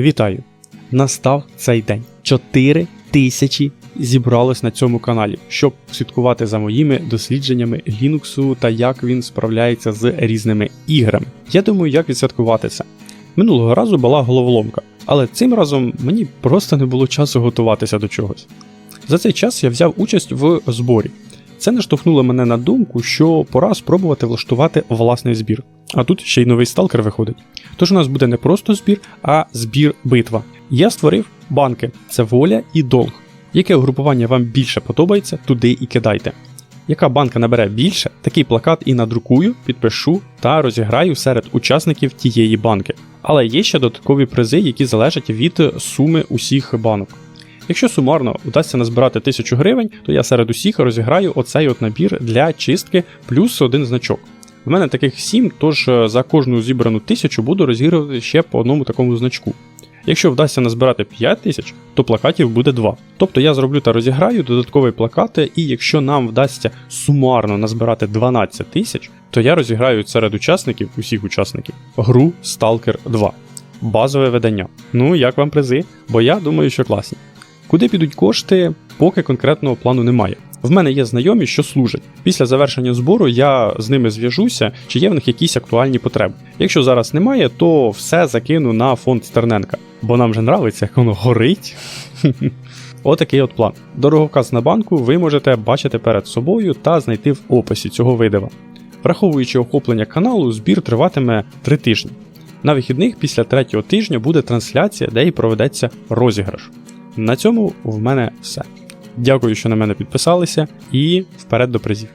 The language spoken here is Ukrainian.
Вітаю! Настав цей день. 4 тисячі зібралось на цьому каналі, щоб слідкувати за моїми дослідженнями Linux та як він справляється з різними іграми. Я думаю, як відсвяткувати це. Минулого разу була головоломка, але цим разом мені просто не було часу готуватися до чогось. За цей час я взяв участь в зборі. Це наштовхнуло мене на думку, що пора спробувати влаштувати власний збір. А тут ще й новий сталкер виходить. Тож у нас буде не просто збір, а збір битва. Я створив банки: це воля і долг. Яке угрупування вам більше подобається, туди і кидайте. Яка банка набере більше, такий плакат і надрукую, підпишу та розіграю серед учасників тієї банки. Але є ще додаткові призи, які залежать від суми усіх банок. Якщо сумарно вдасться назбирати 1000 гривень, то я серед усіх розіграю оцей от набір для чистки плюс один значок. В мене таких 7, тож е, за кожну зібрану тисячу буду розігрувати ще по одному такому значку. Якщо вдасться назбирати 5 тисяч, то плакатів буде 2. Тобто я зроблю та розіграю додаткові плакати, і якщо нам вдасться сумарно назбирати 12 тисяч, то я розіграю серед учасників, усіх учасників, гру Stalker 2. Базове видання. Ну, як вам призи? Бо я думаю, що класні. Куди підуть кошти, поки конкретного плану немає. В мене є знайомі, що служать. Після завершення збору я з ними зв'яжуся, чи є в них якісь актуальні потреби. Якщо зараз немає, то все закину на фонд Стерненка, бо нам же нравиться, як воно горить. Отакий от план. Дороговказ на банку ви можете бачити перед собою та знайти в описі цього видива. Враховуючи охоплення каналу, збір триватиме 3 тижні. На вихідних після третього тижня буде трансляція, де і проведеться розіграш. На цьому в мене все. Дякую, що на мене підписалися, і вперед до призів.